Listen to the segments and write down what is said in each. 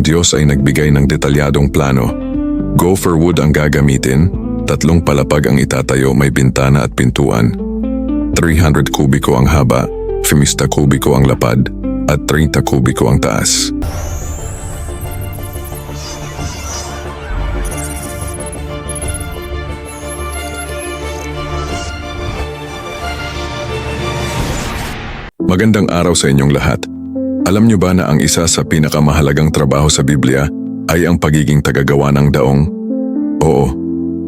ang Diyos ay nagbigay ng detalyadong plano. Gopher wood ang gagamitin, tatlong palapag ang itatayo may bintana at pintuan. 300 kubiko ang haba, 50 kubiko ang lapad, at 30 kubiko ang taas. Magandang araw sa inyong lahat. Alam niyo ba na ang isa sa pinakamahalagang trabaho sa Biblia ay ang pagiging tagagawa ng daong? Oo,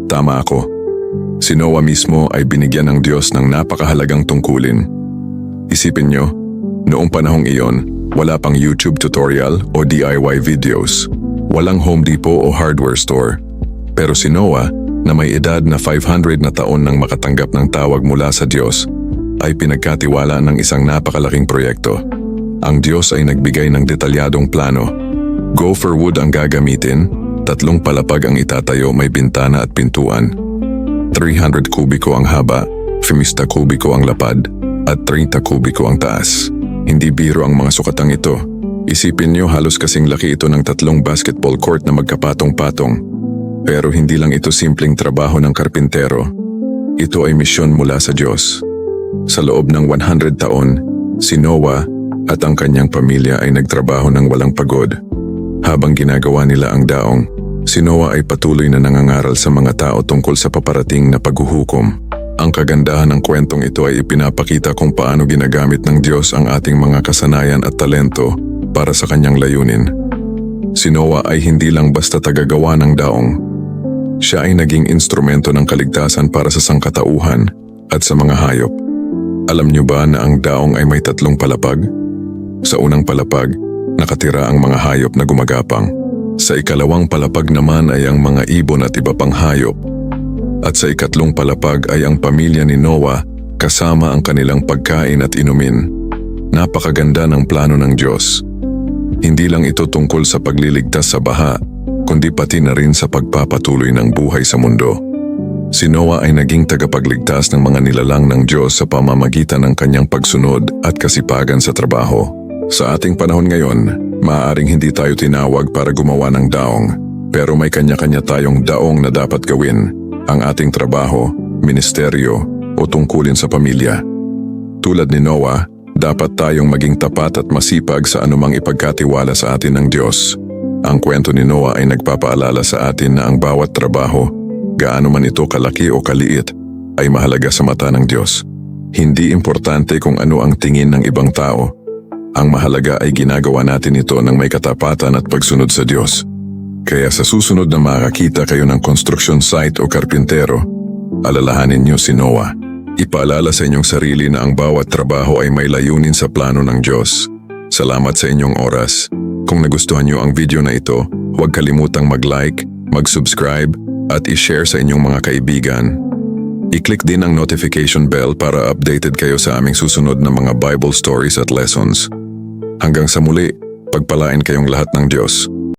tama ako. Si Noah mismo ay binigyan ng Diyos ng napakahalagang tungkulin. Isipin niyo, noong panahong iyon, wala pang YouTube tutorial o DIY videos. Walang Home Depot o hardware store. Pero si Noah, na may edad na 500 na taon nang makatanggap ng tawag mula sa Diyos, ay pinagkatiwala ng isang napakalaking proyekto. Ang Diyos ay nagbigay ng detalyadong plano. Gopher wood ang gagamitin, tatlong palapag ang itatayo may bintana at pintuan. 300 kubiko ang haba, 50 kubiko ang lapad, at 30 kubiko ang taas. Hindi biro ang mga sukatang ito. Isipin niyo halos kasing laki ito ng tatlong basketball court na magkapatong-patong. Pero hindi lang ito simpleng trabaho ng karpintero. Ito ay misyon mula sa Diyos. Sa loob ng 100 taon, si Noah at ang kanyang pamilya ay nagtrabaho ng walang pagod. Habang ginagawa nila ang daong, si Noah ay patuloy na nangangaral sa mga tao tungkol sa paparating na paghuhukom. Ang kagandahan ng kwentong ito ay ipinapakita kung paano ginagamit ng Diyos ang ating mga kasanayan at talento para sa kanyang layunin. Si Noah ay hindi lang basta tagagawa ng daong. Siya ay naging instrumento ng kaligtasan para sa sangkatauhan at sa mga hayop. Alam niyo ba na ang daong ay may tatlong palapag? Sa unang palapag, nakatira ang mga hayop na gumagapang. Sa ikalawang palapag naman ay ang mga ibon at iba pang hayop. At sa ikatlong palapag ay ang pamilya ni Noah kasama ang kanilang pagkain at inumin. Napakaganda ng plano ng Diyos. Hindi lang ito tungkol sa pagliligtas sa baha, kundi pati na rin sa pagpapatuloy ng buhay sa mundo. Si Noah ay naging tagapagligtas ng mga nilalang ng Diyos sa pamamagitan ng kanyang pagsunod at kasipagan sa trabaho. Sa ating panahon ngayon, maaaring hindi tayo tinawag para gumawa ng daong, pero may kanya-kanya tayong daong na dapat gawin, ang ating trabaho, ministeryo o tungkulin sa pamilya. Tulad ni Noah, dapat tayong maging tapat at masipag sa anumang ipagkatiwala sa atin ng Diyos. Ang kwento ni Noah ay nagpapaalala sa atin na ang bawat trabaho, gaano man ito kalaki o kaliit, ay mahalaga sa mata ng Diyos. Hindi importante kung ano ang tingin ng ibang tao. Ang mahalaga ay ginagawa natin ito ng may katapatan at pagsunod sa Diyos. Kaya sa susunod na makakita kayo ng construction site o karpintero, alalahanin niyo si Noah. Ipaalala sa inyong sarili na ang bawat trabaho ay may layunin sa plano ng Diyos. Salamat sa inyong oras. Kung nagustuhan niyo ang video na ito, huwag kalimutang mag-like, mag-subscribe, at i-share sa inyong mga kaibigan. I-click din ang notification bell para updated kayo sa aming susunod na mga Bible stories at lessons. Hanggang sa muli, pagpalain kayong lahat ng Diyos.